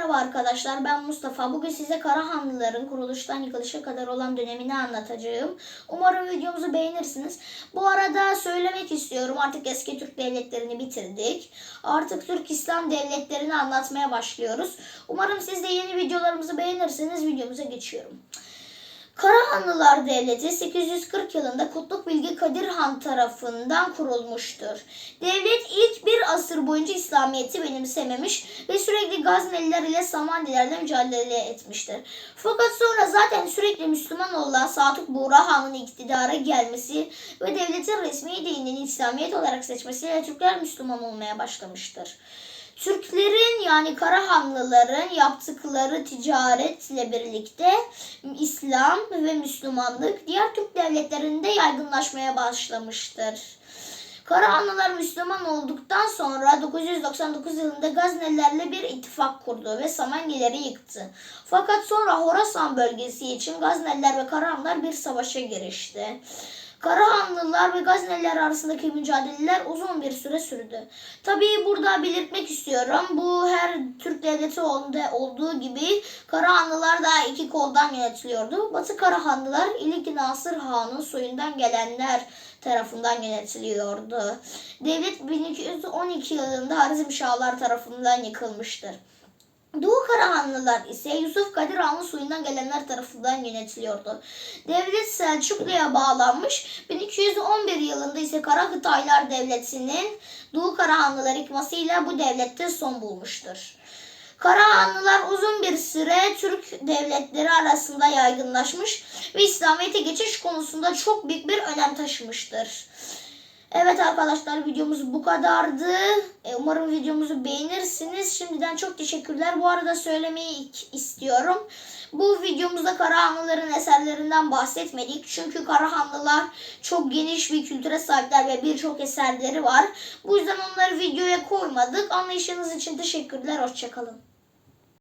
Merhaba arkadaşlar ben Mustafa. Bugün size Karahanlıların kuruluştan yıkılışa kadar olan dönemini anlatacağım. Umarım videomuzu beğenirsiniz. Bu arada söylemek istiyorum artık eski Türk devletlerini bitirdik. Artık Türk İslam devletlerini anlatmaya başlıyoruz. Umarım siz de yeni videolarımızı beğenirsiniz. Videomuza geçiyorum. Karahanlılar Devleti 840 yılında Kutluk Bilge Kadir Han tarafından kurulmuştur. Devlet ilk bir asır boyunca İslamiyet'i benimsememiş ve sürekli Gazneliler ile Samandilerle mücadele etmiştir. Fakat sonra zaten sürekli Müslüman olan Sadık Buğra Han'ın iktidara gelmesi ve devletin resmi dinini İslamiyet olarak seçmesiyle Türkler Müslüman olmaya başlamıştır. Türklerin yani Karahanlıların yaptıkları ticaretle birlikte İslam ve Müslümanlık diğer Türk devletlerinde yaygınlaşmaya başlamıştır. Karahanlılar Müslüman olduktan sonra 999 yılında Gaznelilerle bir ittifak kurdu ve Samanlileri yıktı. Fakat sonra Horasan bölgesi için Gazneliler ve Karahanlılar bir savaşa girişti. Karahanlılar ve Gazneliler arasındaki mücadeleler uzun bir süre sürdü. Tabii burada belirtmek istiyorum. Bu her Türk devleti olduğu gibi Karahanlılar da iki koldan yönetiliyordu. Batı Karahanlılar İlik Nasır Han'ın soyundan gelenler tarafından yönetiliyordu. Devlet 1212 yılında Harizmşahlar tarafından yıkılmıştır. Doğu Karahanlılar ise Yusuf Kadir Han'ın soyundan gelenler tarafından yönetiliyordu. Devlet Selçuklu'ya bağlanmış. 1211 yılında ise Karahıtaylar Devleti'nin Doğu Karahanlılar yıkmasıyla bu devlette son bulmuştur. Karahanlılar uzun bir süre Türk devletleri arasında yaygınlaşmış ve İslamiyet'e geçiş konusunda çok büyük bir önem taşımıştır. Evet arkadaşlar videomuz bu kadardı. E, umarım videomuzu beğenirsiniz. Şimdiden çok teşekkürler. Bu arada söylemeyi istiyorum. Bu videomuzda Karahanlıların eserlerinden bahsetmedik. Çünkü Karahanlılar çok geniş bir kültüre sahipler ve birçok eserleri var. Bu yüzden onları videoya koymadık. Anlayışınız için teşekkürler. Hoşçakalın.